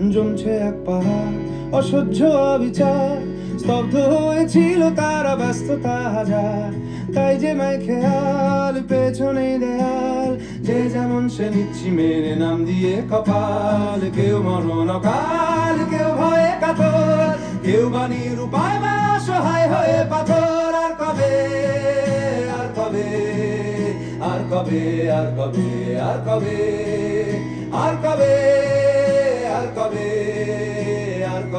উঠে এক পাহাড়, অসহ্য অবিচার। স্তব্ধ হয়েছিল তারা ব্যস্ততা হাজার। তাই যে মাই খেয়াল, পেছনে দেয়াল। যে যেমন সে নিচ্ছি মেনে নাম দিয়ে কপাল। কেউ মরণ অকাল, কেউ ভয়ে কাতর। কেউ বাণীর উপায় বা সহায় হয়ে পাথর। আর কবে আর কবে আর কবে আর কবে আর কবে আর কবে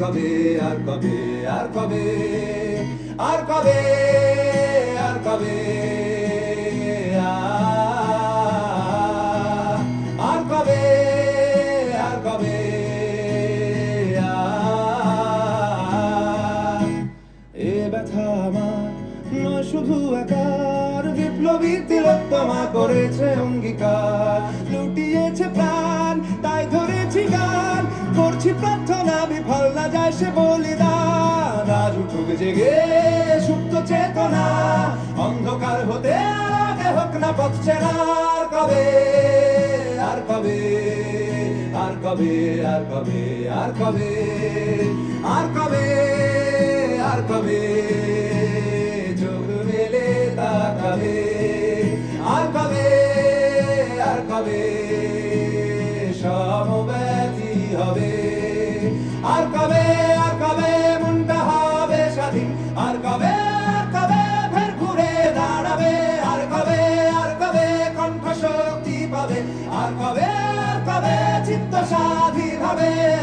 কবে, আর কবে আর কবে আর কবে আর কবে আর কবে আর কবে, এ ব্যথা আমার, নয় শুধু একার, বিপ্লবী তিলোত্তমা করেছে অঙ্গীকার, লুটিয়েছে প্রাণ আমি ফল্লা যায় সে বলিদান আজ উঠুক জেগে সুপ্ত চেতনা। অন্ধকার হতে আগে হোক না পথছে আর কবে? আর কবে? আর কবে? আর কবে? আর কবে? আর কবে? আর কবে? চোখ মেলে তাকাবে আর কবে? আর কবে? সমব্যথী হবে। আর কবে আর কবে মনটা হবে স্বাধীন? আর কবে আর কবে ফের ঘুরে দাঁড়াবে? আর কবে আর কবে কণ্ঠ শক্তি পাবে? আর কবে আর কবে চিত্ত স্বাধীন হবে?